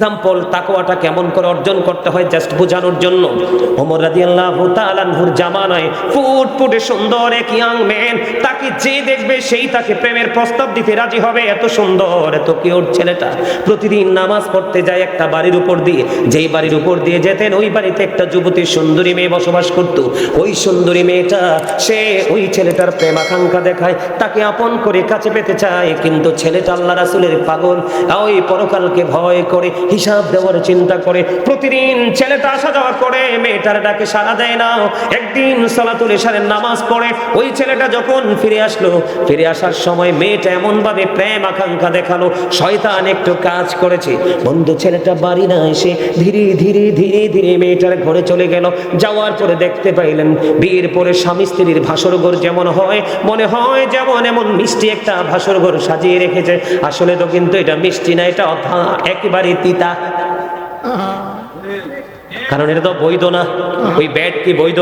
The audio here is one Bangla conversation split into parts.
এক্সাম্পল তাকওয়াটা কেমন করে অর্জন করতে হয় জাস্ট বোঝানোর জন্য। ওমর রাদিয়াল্লাহু তাআলার জামানায় ফুটফুটে সুন্দর এক ইয়াং ম্যান তাকে যে দেখবে সেই তাকে প্রেমের প্রস্তাব দিতে রাজি হবে। এত সুন্দর, এত কিউট ছেলেটা। প্রতিদিন নামাজ পড়তে যায় একটা বাড়ির উপর দিয়ে। যেই বাড়ির উপর দিয়ে যেতেন, ওই বাড়িতে একটা যুবতী সুন্দরী মেয়ে বসবাস করত। ওই সুন্দরী মেয়েটা, সে ওই ছেলেটার প্রেম আকাঙ্ক্ষা দেখায়, তাকে আপন করে কাছে পেতে চায়। কিন্তু ছেলেটা আল্লাহ রাসূলের পাগল। ওই পরকালকে ভয় করে হিসাব দেওয়ার চিন্তা করে। প্রতিদিন ছেলেটা আসা যাওয়া করে, মেয়েটার ডাকে সাড়া দেয় না। একদিন সলাতুল এশারের নামাজ পড়ে, ওই ছেলেটা যখন ফিরে আসলো, ফিরে আসার সময় মেয়েটা এমন ভাবে প্রেম আকাঙ্ক্ষা দেখাল, শয়তান একটু কাজ করেছে। বন্ধু, ছেলেটা বাড়ি না এসে ধীরে ধীরে ধীরে ধীরে মেয়েটার ঘরে চলে গেল। যাওয়ার পরে দেখতে পাইলেন, বিয়ের পরে স্বামী স্ত্রীর ভাসরঘর যেমন হয়, মনে হয় যেমন এমন মিষ্টি একটা ভাসরঘর সাজিয়ে রেখেছে। আসলে তো কিন্তু এটা মিষ্টি না, এটা একেবারে তিতা কারণ এটা তো বৈধ না। ওই ব্যাট কি বৈধ?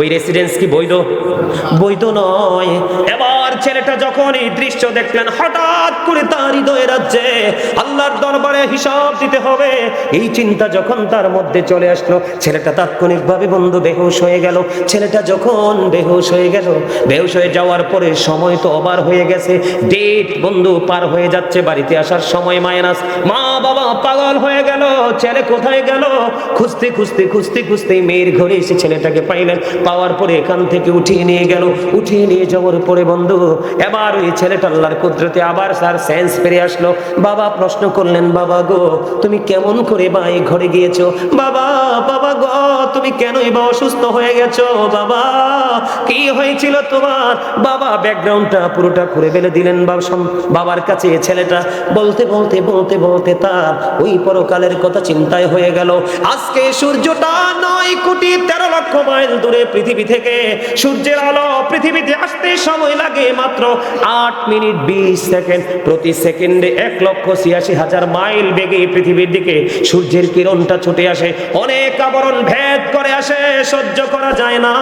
ওই রেসিডেন্স কি বৈধ? বৈধ নয়। এবার ছেলেটা যখন এই দৃশ্য দেখলেন, হঠাৎ করে তার হৃদয় রাজ্যে আল্লাহর দরবারে হিসাব দিতে হবে। এই চিন্তা যখন তার মধ্যে চলে আসলো, ছেলেটা তাৎক্ষণিকভাবে বন্ধু বেহুশ হয়ে গেল। ছেলেটা যখন বেহুশ হয়ে গেল, বেহুশ হয়ে যাওয়ার পরে সময় তো অবার হয়ে গেছে। ডেট বন্ধু পার হয়ে যাচ্ছে, বাড়িতে আসার সময় মাইনাস। মা বাবা পাগল হয়ে গেল। ছেলে কোথায় গেল? খুঁজতে খুঁজতে খুঁজতে খুঁজতে মেয়ের ঘরে এসে ছেলেটাকে পাইলেন। পাওয়ার পরে এখান থেকে উঠিয়ে নিয়ে গেল। উঠিয়ে নিয়ে যাওয়ার পরে বন্ধু, এবার ওই ছেলেটা আল্লাহর কুদরতে আবার স্যার সেন্স ফিরে আসলো। বাবা, প্রশ্ন করলেন, বাবা গো, তুমি কেমন করে বা এই ঘরে গিয়েছো? বাবা বাবা গো, তুমি কেনই বা অসুস্থ হয়ে গেছো? বাবা, কি হয়েছিল তোমার? বাবা, ব্যাকগ্রাউন্ডটা পুরোটা খুলে ফেলে দিলেন বাবা বাবার কাছে ছেলেটা। বলতে বলতে বলতে বলতে তার ওই পরকালের কথা চিন্তায় হয়ে গেল। আজকে সূর্যটা নয় কোটি তেরো লক্ষ মাইল দূরে পৃথিবী থেকে। সূর্যের আলো পৃথিবীতে আসতে সময় লাগে মাত্র আট মিনিট বিশ সেকেন্ড। প্রতি সেকেন্ডে এক লক্ষ ছিয়াশি হাজার মাইল বেগে পৃথিবীর দিকে সূর্যের কিরণটা ছুটে আসে। অনেক আবরণ ভেদ করে আসে, সহ্য করা যায় না।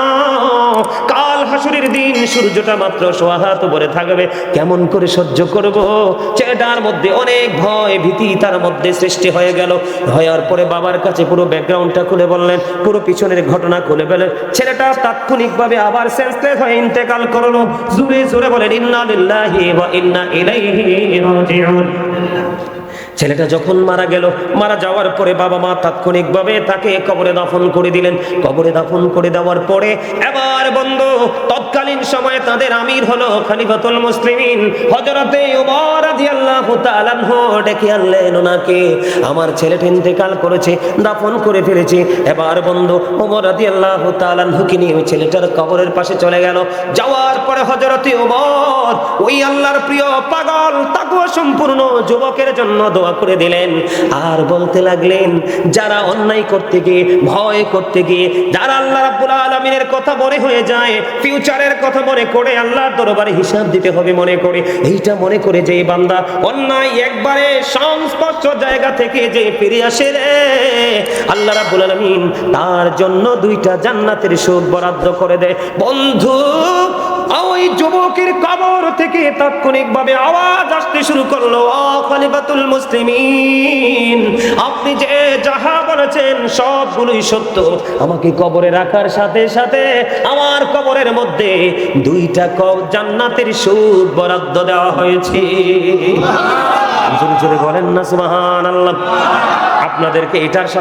কাল হাসুরির দিন, সূর্যটা মাত্র সোয়া হাত উপরে থাকবে। কেমন করে সহ্য করব? ছেলেটার মধ্যে অনেক ভয় ভীতি তার মধ্যে সৃষ্টি হয়ে গেল। হওয়ার পরে বাবার কাছে পুরো ব্যাকগ্রাউন্ডটা খুলে বললেন, পুরো পিছনের ঘটনা খুলে বললেন ছেলেটা তাৎক্ষণিকভাবে আবার সেন্সলেস হয়ে ইন্তেকাল করল। জোরে জোরে বলেন, ইন্না লিল্লাহি ওয়া ইন্না ইলাইহি রাজিউন। ছেলেটা যখন মারা গেল, মারা যাওয়ার পরে বাবা মা তাৎক্ষণিকভাবে তাকে কবরে দাফন করে দিলেন। কবরে দাফন করে দেওয়ার পরে এবার বন্ধু, তৎকালীন সময়ে তাদের আমির হলো খলিফাতুল মুসলিমিন। হযরতে ওমর রাদিয়াল্লাহু তাআলা ডেকে আনলেন ওনাকে। আমার ছেলেটা ইন্তেকাল করেছে, দাফন করে ফেলেছে। এবার বন্ধু ওমর রাদিয়াল্লাহু তাআলা আনহুকে নিয়ে ওই ছেলেটার কবরের পাশে চলে গেল। যাওয়ার পরে হযরতে ওমর ওই আল্লাহর প্রিয় পাগল, তাকওয়া সম্পূর্ণ যুবকের জন্য দোয়া করে দিলেন। আর বলতে লাগলেন, যারা অন্যায় করতে গিয়ে, ভয় করতে গিয়ে, যারা আল্লাহ রাব্বুল আলামিনের কথা মনে হয়ে যায়, ফিউচারের কথা মনে করে আল্লাহর দরবারে হিসাব দিতে হবে মনে করে। এইটা মনে করে যে বান্দা অন্যায় একবারে সংস্পর্শ জায়গা থেকে যে ফিরে আসে রে। আল্লাহ রাব্বুল আলামিন তার জন্য দুইটা জান্নাতের সুখ বরাদ্দ করে দেয়। বন্ধু ওই যুবকের কবর থেকে তাৎক্ষণিকভাবে আওয়াজ আসতে শুরু করল খলিফাতুল মুসলিমিন আপনি যে যাহা বলেছেন সবগুলোই সত্য। আমাকে কবরে রাখার সাথে সাথে আমার কবরের মধ্যে দুইটা কব জান্নাতের সুদ বরাদ্দ দেওয়া হয়েছে। জোরে জোরে বলেন না সুবহানাল্লাহ। আপনাদেরকে এটার সাথে